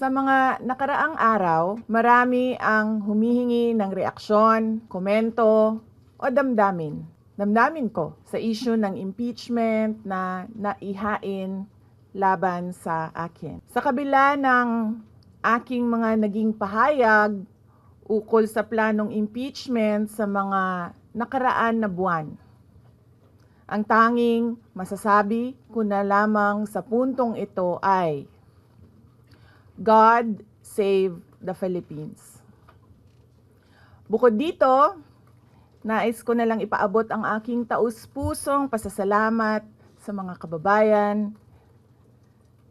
Sa mga nakaraang araw, marami ang humihingi ng reaksyon, komento, o damdamin. Damdamin ko sa issue ng impeachment na naihain laban sa akin. Sa kabila ng aking mga naging pahayag ukol sa planong impeachment sa mga nakaraan na buwan, ang tanging masasabi ko na lamang sa puntong ito ay God save the Philippines. Bukod dito, nais ko na lang ipaabot ang aking taus-pusong pasasalamat sa mga kababayan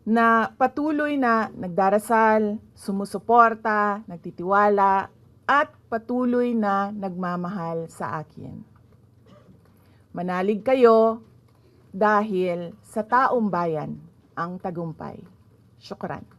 na patuloy na nagdarasal, sumusuporta, nagtitiwala, at patuloy na nagmamahal sa akin. Manalig kayo dahil sa taong bayan ang tagumpay. Syukran.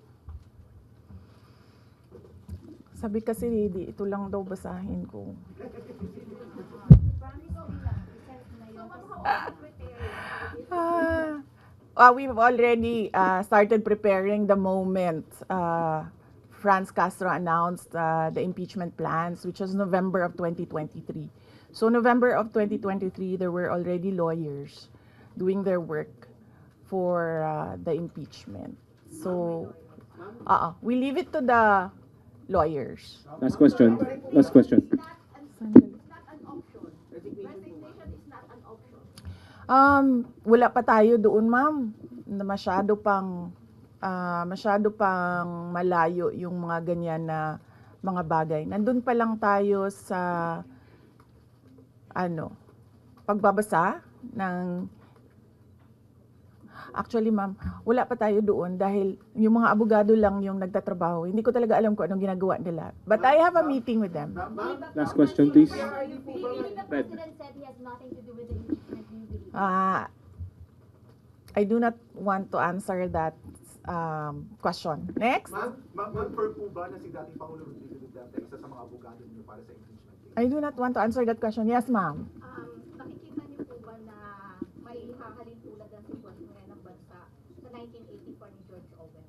Sabi kasi, di, ito lang daw basahin ko. Ah, ah, we've already uh, started preparing the moment uh, Franz Castro announced uh, the impeachment plans, which was November of 2023. So November of 2023, there were already lawyers doing their work for uh, the impeachment. So, uh, we leave it to the lawyers. Last question. Last question. Um, wala pa tayo doon, ma'am. Na masyado pang ah, masyado pang malayo yung mga ganyan na mga bagay. Nandun pa lang tayo sa ano, pagbabasa ng Actually, ma'am, wala pa tayo doon dahil yung mga abogado lang yung nagtatrabaho. Hindi ko talaga alam kung anong ginagawa nila. But I have a meeting with them. Last question, please. Even the president said he has nothing to do with the impeachment, do you believe? Ah, I do not want to answer that um, question. Next. Ma'am, ma'am, po ba na si dating Pangulo Rodrigo Duterte isa sa mga abogado niyo para sa impeachment? I do not want to answer that question. Yes, ma'am. Um, nakikita niyo po ba na may hahalin tulad ng sitwasyon ngayon ng bansa sa 1984 ni George Orwell?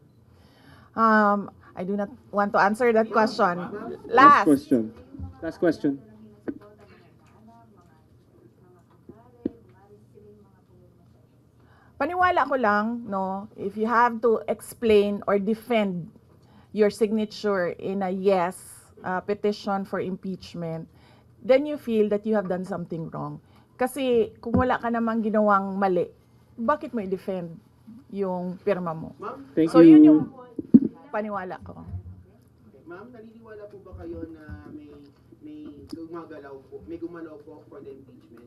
Um, I do not want to answer that question. Last Last. question. Last question. Paniwala ko lang, no, if you have to explain or defend your signature in a yes uh, petition for impeachment, then you feel that you have done something wrong. Kasi kung wala ka namang ginawang mali, bakit mo i-defend yung pirma mo? Ma'am, Thank So yun yung you. paniwala ko. ma'am, naniniwala po ba kayo na may may gumagalaw po, may gumalaw po for the impeachment?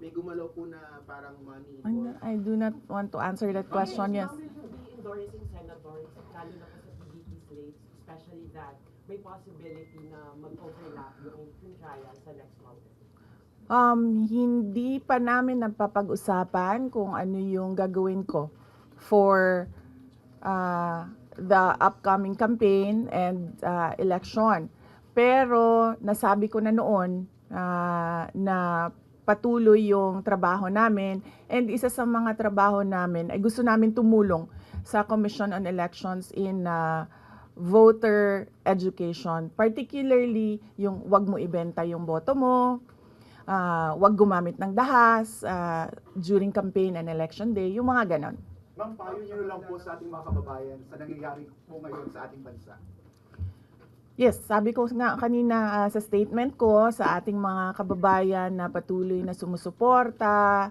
May gumalaw po na parang money I, or I do not want to answer that question. Yes. You be endorsing senators, lalo na po sa PDP slates, especially that may possibility na mag-overlap yung, yung trial sa next month? Um, hindi pa namin napapag-usapan kung ano yung gagawin ko for uh, the upcoming campaign and uh, election. Pero nasabi ko na noon uh, na patuloy yung trabaho namin and isa sa mga trabaho namin ay gusto namin tumulong sa Commission on Elections in uh, voter education, particularly yung wag mo ibenta yung boto mo, ah, wag gumamit ng dahas ah, during campaign and election day, yung mga ganon. Ma'am, payo niyo lang po sa ating mga kababayan sa nangyayari po ngayon sa ating bansa. Yes, sabi ko nga kanina ah, sa statement ko sa ating mga kababayan na patuloy na sumusuporta,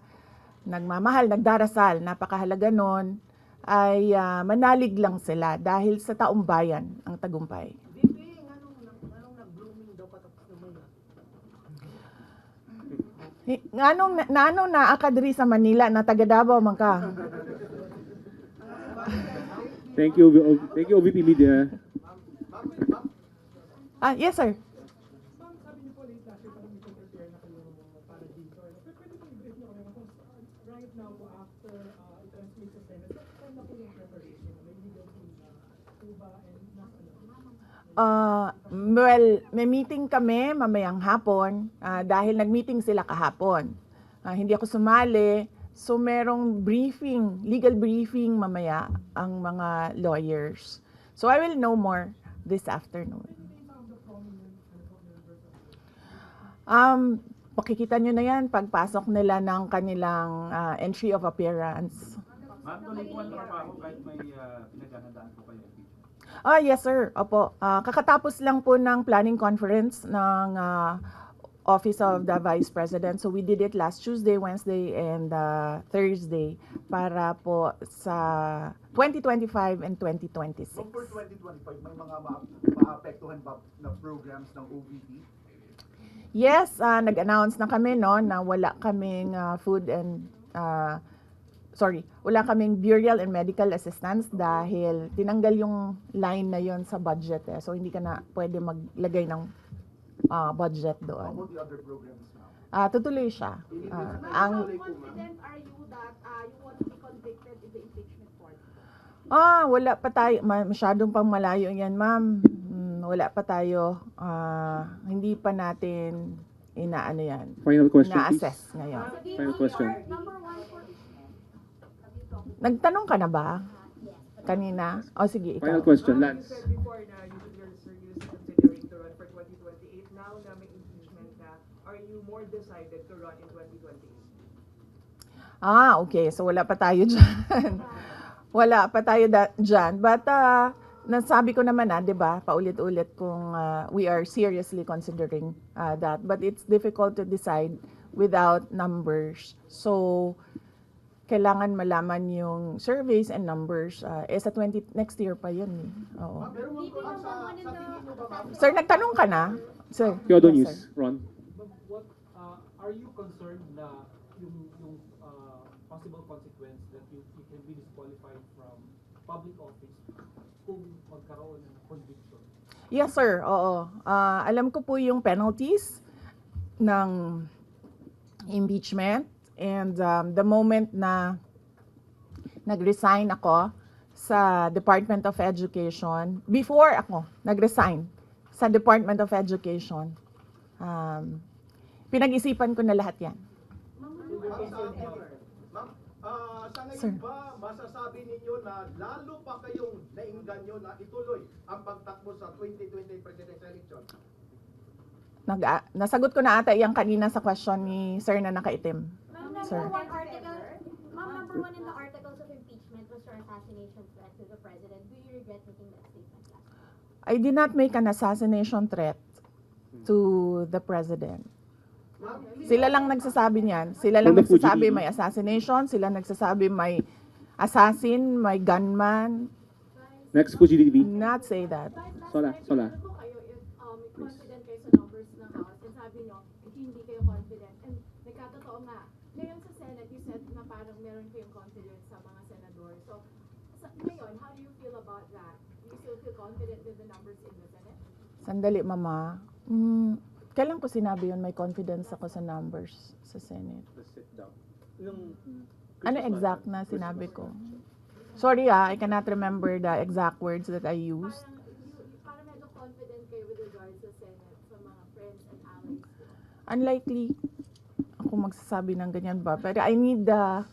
nagmamahal, nagdarasal, napakahalaga nun, ay ah, manalig lang sila dahil sa taong bayan ang tagumpay. Bibi, anong, anong nag-blooming daw patapos naman na? Hi- Nganong na, nanong naa ka diri sa Manila na taga Davao man ka? Thank you, thank you, OVP Media. Ah, yes, sir. Ano? Uh, Uh, well, may meeting kami mamayang hapon ah, dahil nag-meeting sila kahapon. Ah, hindi ako sumali. So merong briefing, legal briefing mamaya ang mga lawyers. So I will know more this afternoon. Um, makikita nyo na yan pagpasok nila ng kanilang ah, entry of appearance. Ma'am, tuloy po ang trabaho kahit may uh, pinaghahandaan po kayo. Ah, yes sir. Opo. Ah, kakatapos lang po ng planning conference ng ah, Office of the Vice President. So we did it last Tuesday, Wednesday, and ah, Thursday para po sa 2025 and 2026. So for 2025, may mga ma- maapektuhan ba na programs ng OVP? Yes, ah, nag-announce na kami no na wala kaming ah, food and ah, sorry, wala kaming burial and medical assistance dahil tinanggal yung line na yon sa budget eh. So hindi ka na pwede maglagay ng ah, budget How doon. about the other programs now? Ah, tutuloy siya. Ah, ang How confident are you that uh, you want to be convicted in the impeachment court? ah, wala pa tayo ma- masyadong pang malayo 'yan, ma'am. Hmm, wala pa tayo ah, hindi pa natin inaano 'yan. Final question, please. Na-assess ngayon. Final question. Number one Nagtanong ka na ba? Kanina? O sige, ikaw. Final question, Lance. You said before na you you're seriously considering to run for 2028. Now na may impeachment na, are you more decided to run in 2028? Ah, okay. So wala pa tayo dyan. wala pa tayo da- dyan. But ah, nasabi ko naman na, di ba, paulit-ulit kung ah, we are seriously considering ah, that. But it's difficult to decide without numbers. So, kailangan malaman yung surveys and numbers. ah, eh, sa 20, next year pa yun. Eh. Oo. Ma'am, Sir, nagtanong ka na? Sir. Kyodo Yes, sir. News, Ron. But what, uh, are you concerned na yung, yung uh, possible consequence that you, you can be disqualified from public office kung magkaroon ng conviction? Yes, sir. Oo. Ah, alam ko po yung penalties ng impeachment and um, the moment na nag-resign ako sa Department of Education, before ako nag-resign sa Department of Education, um, pinag-isipan ko na lahat yan. Ma'am, sa ah, sa Sir. ngayon ba masasabi ninyo na lalo pa kayong nainganyo na ituloy ang pagtakbo sa 2020 presidential election? Nag, nasagot ko na ata yung kanina sa question ni sir na nakaitim. Sir. one article, ma'am, number one in the articles of impeachment was your assassination threat to the president. Do you regret making that statement last? I did not make an assassination threat to the president. Sila lang nagsasabi niyan. Sila lang nagsasabi may assassination. Sila nagsasabi may assassin, may gunman. Next, Fuji TV. Not say that. Sola, Sola. Ano po kayo if um, Please. confident kayo sa numbers ng House and sabi nyo, hindi kayo confident. And nagkatotoo nga, ngayon sa Senate, you said na parang meron kayong confidence sa mga senador. So, sa, ngayon, how do you feel about that? Do you still feel confident with the numbers in the Senate? Sandali, mama. Mm, kailan ko sinabi yun may confidence ako sa numbers sa Senate? Let's sit down. Yung Ano exact na sinabi ko? Sorry ah, I cannot remember the exact words that I used. Parang, medyo confident kayo with regards sa Senate, sa mga friends and allies. Unlikely ako magsasabi ng ganyan ba. Pero I need the...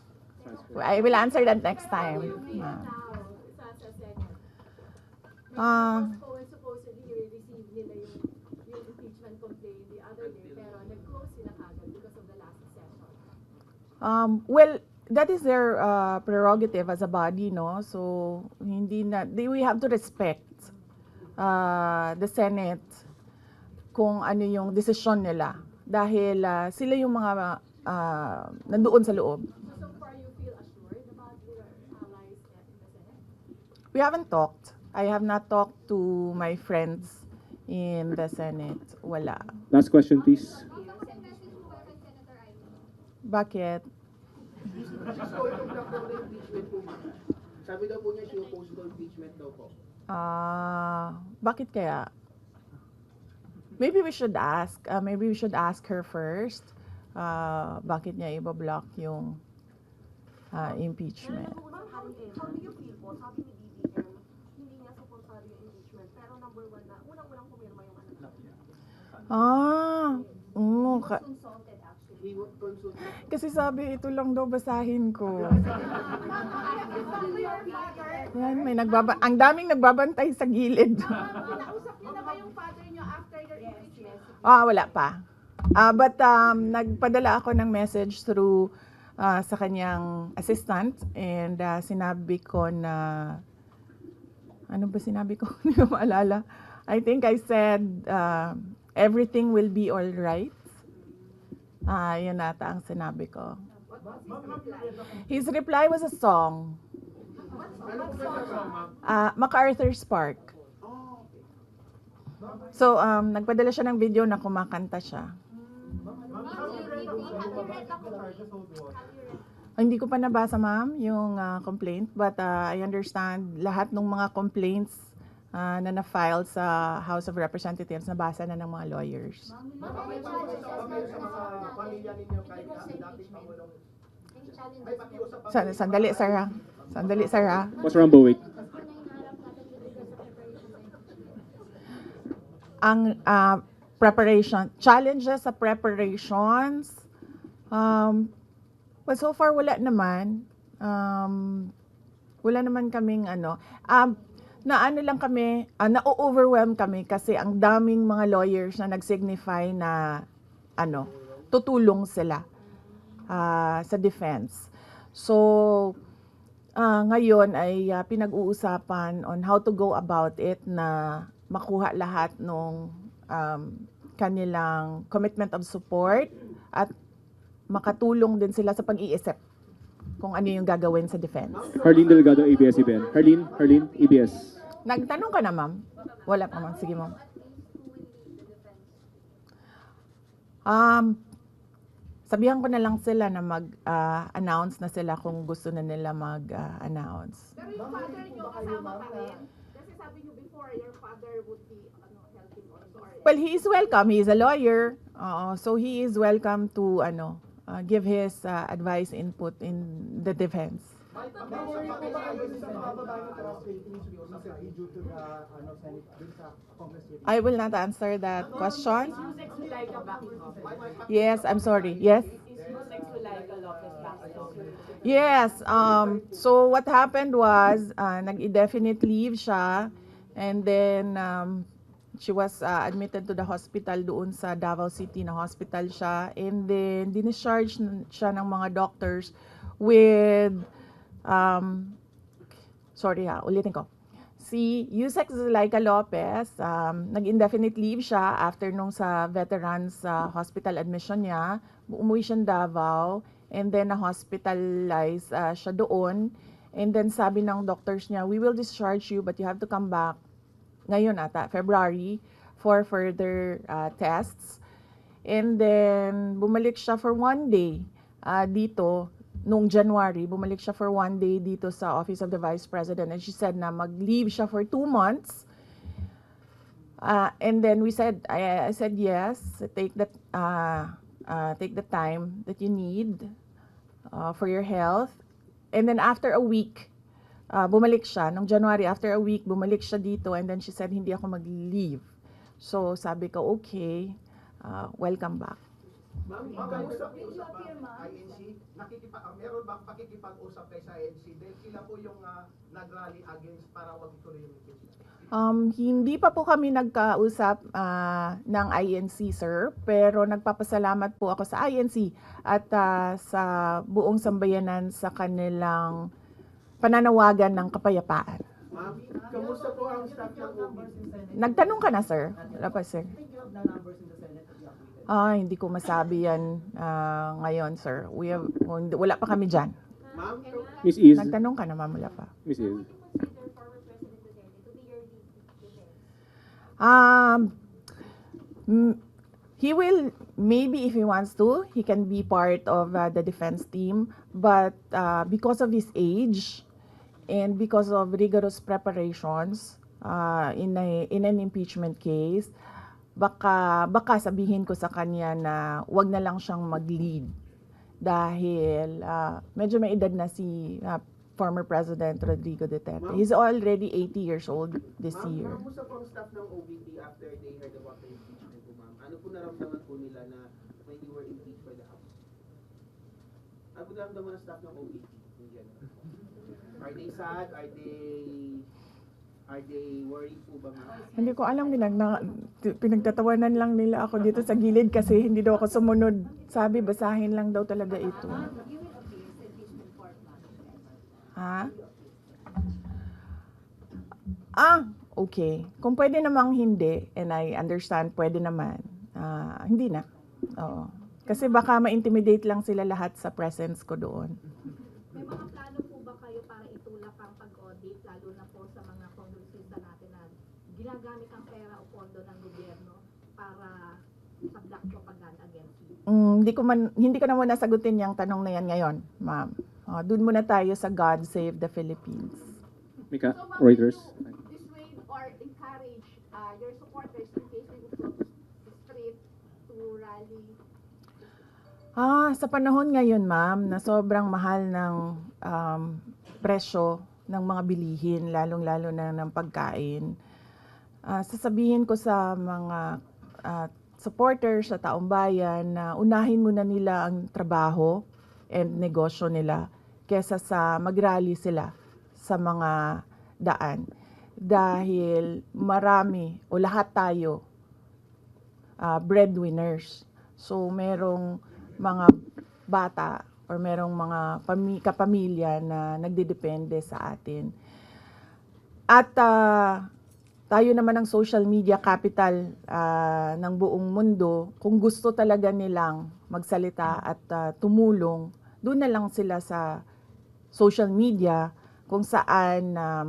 I will answer that next time. Ngayon Ah. now, sa, sa Senate, Ah. Supposed- supposedly receive nila yung, yung impeachment complaint the other day, pero nag-close sila kagad because of the last session. Um, well, that is their uh, prerogative as a body, no? So, hindi na, they, we have to respect uh, the Senate kung ano yung desisyon nila. Dahil uh, sila yung mga uh, nandoon sa loob. So, so far, you feel assured about your allies in the Senate? We haven't talked. I have not talked to my friends in the Senate. Wala. Last question, please. Bakit? Sabi daw po niya, she opposed to impeachment daw po. Ah, bakit kaya? Maybe we should ask. uh, maybe we should ask her first. Uh, bakit niya ibablock yung uh, impeachment? How, how do you feel po? Sabi ni BBM, hindi niya supportado yung impeachment. Pero number one na, unang-unang pumirma yung anak. Ah, oo, ka- Consulted actually. Kasi sabi ito lang daw basahin ko. Yan, may nagbaba ang daming nagbabantay sa gilid. Nausap niyo na ba yung father niyo after your impeachment? Ah, wala pa. Ah, but um, nagpadala ako ng message through ah, sa kanyang assistant and ah, sinabi ko na ano ba sinabi ko? Hindi ko maalala. I think I said ah, everything will be all right. Ah, yun ata ang sinabi ko. His reply was a song. Ah, MacArthur's Park. So, um, nagpadala siya ng video na kumakanta siya. Ah, Hindi ko pa nabasa, ma'am, yung ah, complaint. But ah, I understand lahat ng mga complaints ah, na na-file sa House of Representatives, nabasa na ng mga lawyers. May challenges sa mga pamilya ninyo na dating Pangulong. May sandali, sir, ha? Sandali, sir, ha? Boss Rambo, wait. ang ah, preparation, challenges sa preparations. Um, but so far wala naman. Um, wala naman kaming ano. Um, na ano lang kami, ah, na-overwhelm kami kasi ang daming mga lawyers na nag-signify na ano, tutulong sila ah, sa defense. So, ah, ngayon ay ah, pinag-uusapan on how to go about it na makuha lahat ng um, kanilang commitment of support at makatulong din sila sa pag-iisip kung ano yung gagawin sa defense. Harleen Delgado, ABS-CBN. Harleen, Harleen, ABS. Nagtanong ka na, ma'am? Wala pa, ma'am. Sige, ma'am. Um, sabihan ko na lang sila na mag-announce na sila kung gusto na nila mag-announce. Pero yung father niyo kasama pa rin? Kasi sabi niyo before, your father would be ano, helping also. Well, he is welcome. He is a lawyer. Oo, so he is welcome to ano, uh, give his uh, advice input in the defense. May pakiusap pa kayo sa mababa yung trust due to the ano, Senate sa Congress. I will not answer that question. Yes, I'm sorry. Yes. Yes. Um, so what happened was, uh, nag-indefinite leave siya. And then, um, she was uh, admitted to the hospital doon sa Davao City na hospital siya. And then, discharge n- siya ng mga doctors with, um, sorry ha, ulitin ko. Si Yusek Zulaika Lopez, um, nag-indefinite leave siya after nung sa veterans uh, hospital admission niya. Umuwi siya Davao and then na-hospitalize uh, siya doon. And then sabi ng doctors niya, we will discharge you but you have to come back ngayon ata, February, for further uh, tests. And then, bumalik siya for one day uh, dito, nung January, bumalik siya for one day dito sa Office of the Vice President. And she said na mag-leave siya for two months. Uh, and then we said, I, I said yes, take that, uh, uh, take the time that you need uh, for your health. And then after a week, uh, bumalik siya. Nung January, after a week, bumalik siya dito. And then she said, hindi ako mag-leave. So sabi ko, okay, uh, welcome back. Ma'am, makausap niyo sa INC, nakikipa, ah, meron bang pakikipag-usap kay sa INC dahil sila po yung ah, nag-rally against para wag ituloy yung impeachment. Um, hindi pa po kami nagkausap ah, ng INC, sir. Pero nagpapasalamat po ako sa INC at ah, sa buong sambayanan sa kanilang pananawagan ng kapayapaan. Ma'am, kamusta po ang staff ng? Nagtanong ka na, sir? Wala pa, sir. Ah, hindi ko masabi yan ah, ngayon, sir. We have, wala pa kami dyan. Ma'am, Miss Iz. Nagtanong ka na, ma'am, wala pa. Miss Iz. Um, he will maybe if he wants to, he can be part of uh, the defense team. But uh, because of his age and because of rigorous preparations uh, in, a, in an impeachment case, baka, baka sabihin ko sa kanya na wag na lang siyang mag-lead dahil ah, medyo may edad na si ah, former President Rodrigo Duterte. He's already 80 years old this Ma'am, year. kamusta po ang staff ng OVP after they heard about the impeachment po, ma'am? Ano po naramdaman po nila na when you were impeached by the House? Ano po naramdaman ng staff ng OVP in general? Are they sad? Are they are worried po ba? Hindi ko alam, pinag, na, pinagtatawanan lang nila ako dito sa gilid kasi hindi daw ako sumunod. Sabi, basahin lang daw talaga ito. Ha? Ah, okay. Kung pwede namang hindi, and I understand, pwede naman. Ah, hindi na. Oo. Kasi baka ma-intimidate lang sila lahat sa presence ko doon. May mga plano po ba kayo para itulak ang pag-audit, lalo na po sa mga kongresista natin na ginagamit ang pera o pondo ng gobyerno para sa black propaganda against you? Mm, hindi ko man hindi ko na muna sagutin yung tanong na yan ngayon, ma'am. Oh, doon muna tayo sa God Save the Philippines. Mika, So, ma'am, Reuters. you dissuade or encourage uh, your supporters in case they street to rally? Ah, sa panahon ngayon, ma'am, na sobrang mahal ng um, presyo ng mga bilihin, lalong-lalo na ng pagkain, ah, sasabihin ko sa mga ah, supporters sa taong bayan na unahin muna nila ang trabaho and negosyo nila kesa sa magrally sila sa mga daan. Dahil marami o lahat tayo ah, breadwinners. So merong mga bata or merong mga pami- kapamilya na nagdedepende sa atin. At ah, tayo naman ang social media capital ah, ng buong mundo, kung gusto talaga nilang magsalita at ah, tumulong, doon na lang sila sa social media kung saan um,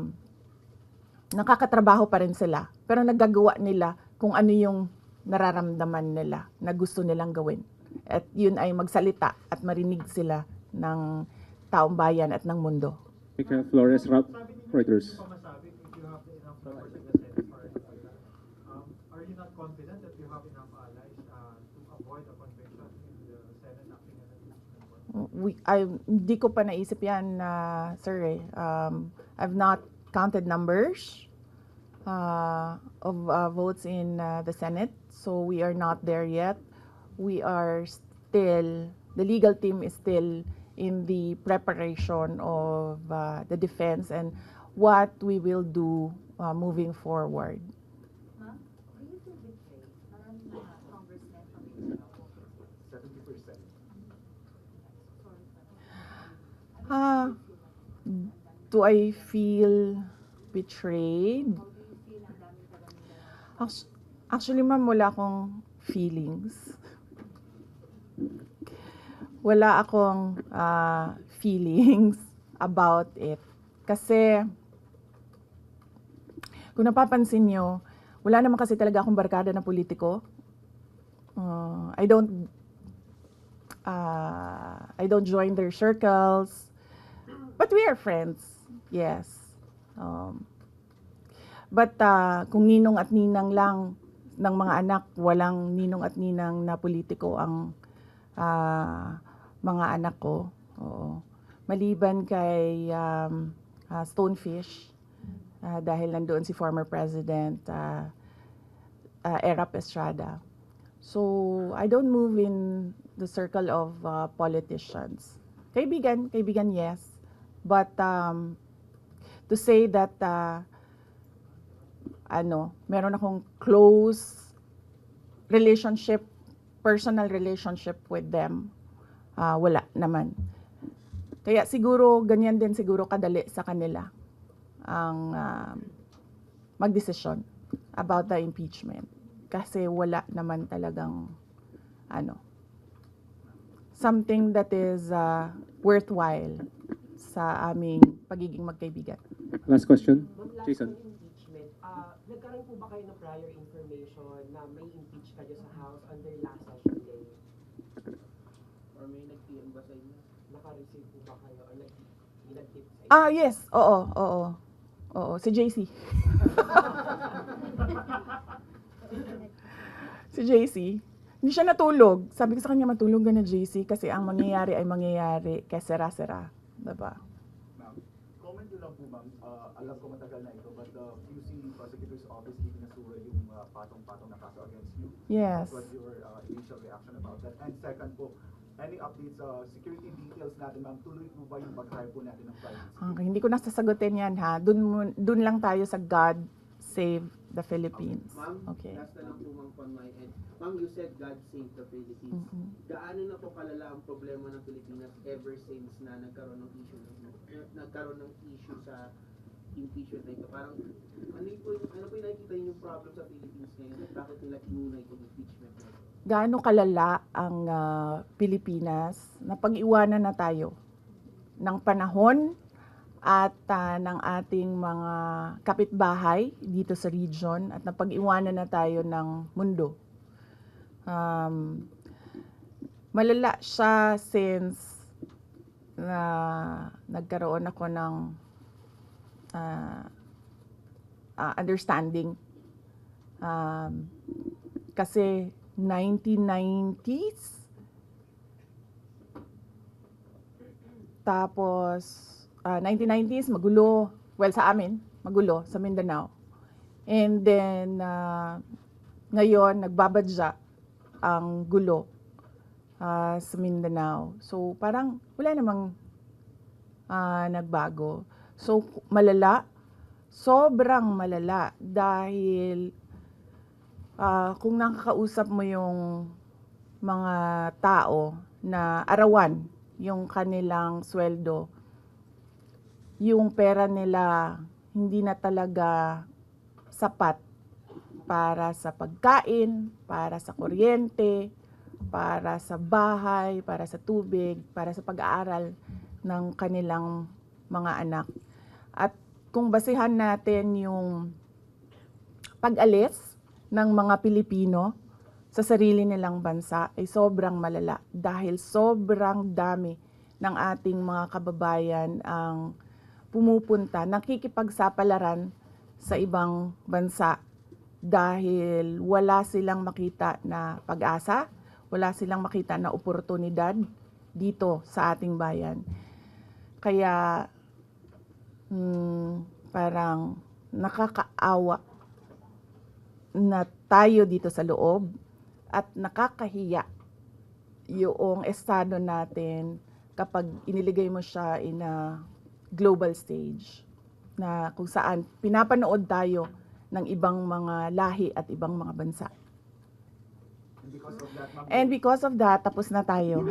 nakakatrabaho pa rin sila. Pero nagagawa nila kung ano yung nararamdaman nila na gusto nilang gawin. At yun ay magsalita at marinig sila ng taong bayan at ng mundo. Mika Flores, Reuters. We, I, hindi ko pa naisip yan, na sir. Eh. Um, I've not counted numbers uh, of uh, votes in uh, the Senate, so we are not there yet. We are still, the legal team is still in the preparation of uh, the defense and what we will do uh, moving forward. Ah, do I feel betrayed? Actu- Actually, ma'am, wala akong feelings. Wala akong ah, feelings about it. Kasi, kung napapansin nyo, wala naman kasi talaga akong barkada na politiko. Uh, I don't uh, I don't join their circles. But we are friends. Yes. Um, but uh, kung ninong at ninang lang ng mga anak, walang ninong at ninang na politiko ang ah, mga anak ko. Oo. Maliban kay um, ah, Stonefish, ah, dahil nandoon si former President uh, Erap Estrada. So, I don't move in the circle of uh, politicians. Kaibigan, kaibigan, yes. But um, to say that uh, ano, meron akong close relationship, personal relationship with them, ah, wala naman. Kaya siguro, ganyan din siguro kadali sa kanila ang um, magdesisyon about the impeachment. Kasi wala naman talagang ano, something that is uh, worthwhile sa aming pagiging magkaibigan. Last question. Jason. ah, nagkaroon po ba kayo ng prior information na may impeach kayo sa House their last session day? Or may nag-PM ba sa inyo? Naka-receive po ba kayo or nag- nag-tip sa Ah, yes. Oo, oo. Oo, si JC. si JC. Hindi siya natulog. Sabi ko sa kanya, matulog ka na, JC, kasi ang mangyayari ay mangyayari kaya sera-sera. Diba? Ma'am, comment nyo lang po ma'am, Ah, alam ko matagal na ito, but the QC Prosecutor's Office hindi nasura yung ah, patong-patong na kaso against you. Yes. What was your ah, initial reaction about that? And second po, any updates, uh, security details natin ma'am, tuloy po ba yung pag-hire po natin ng private? Okay, hindi ko na sasagutin yan ha. Dun, dun lang tayo sa God Save the Philippines. Ma'am, Okay. last na lang po ma'am on my end. Ma'am, you said God save the Philippines. Mhm. Gaano na po kalala ang problema ng Pilipinas ever since na nagkaroon ng issue ng nagkaroon ng issue sa impeachment na ito? Parang ano yung po, ano po yung nakikita niyo yung problem sa Philippines ngayon? At bakit nila kinunay itong impeachment na ito? Gaano kalala ang ah, Pilipinas na pag-iwanan na tayo ng panahon at ah, ng ating mga kapitbahay dito sa region at napag-iwanan na tayo ng mundo. Um, malala siya since na nagkaroon ako ng ah, ah, understanding. Um, kasi 1990s. Tapos, ah, 1990s, magulo. Well, sa amin, magulo, sa Mindanao. And then, ah, ngayon, nagbabadya ang gulo ah, sa Mindanao. So, parang wala namang ah, nagbago. So, malala. Sobrang malala dahil ah, kung nakakausap mo yung mga tao na arawan yung kanilang sweldo, yung pera nila hindi na talaga sapat para sa pagkain, para sa kuryente, para sa bahay, para sa tubig, para sa pag-aaral ng kanilang mga anak. At kung basihan natin yung pag-alis ng mga Pilipino sa sarili nilang bansa ay sobrang malala dahil sobrang dami ng ating mga kababayan ang pumupunta, nakikipagsapalaran sa ibang bansa dahil wala silang makita na pag-asa, wala silang makita na oportunidad dito sa ating bayan. Kaya hmm, parang nakakaawa na tayo dito sa loob at nakakahiya yung estado natin kapag iniligay mo siya in a global stage na kung saan pinapanood tayo ng ibang mga lahi at ibang mga bansa. And because of that, tapos na tayo.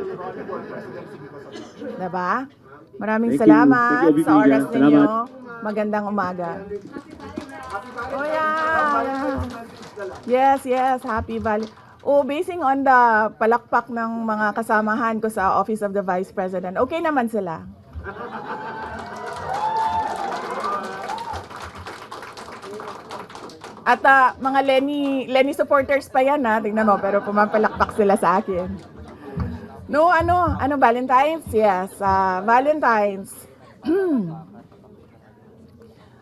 Diba? Maraming Thank you. salamat Thank you, sa oras Salamat. ninyo. Magandang umaga. Oh yeah. Yes, yes. Happy Valley. Oh, basing on the palakpak ng mga kasamahan ko sa Office of the Vice President, okay naman sila. At ah, mga Lenny, Lenny supporters pa yan ha, tingnan mo, pero pumapalakpak sila sa akin. No, ano, ano, Valentine's? Yes, ah, Valentine's.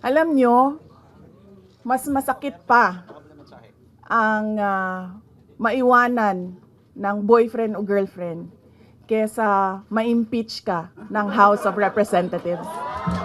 Alam nyo, mas masakit pa ang ah, maiwanan ng boyfriend o girlfriend kesa ma-impeach ka ng House of Representatives.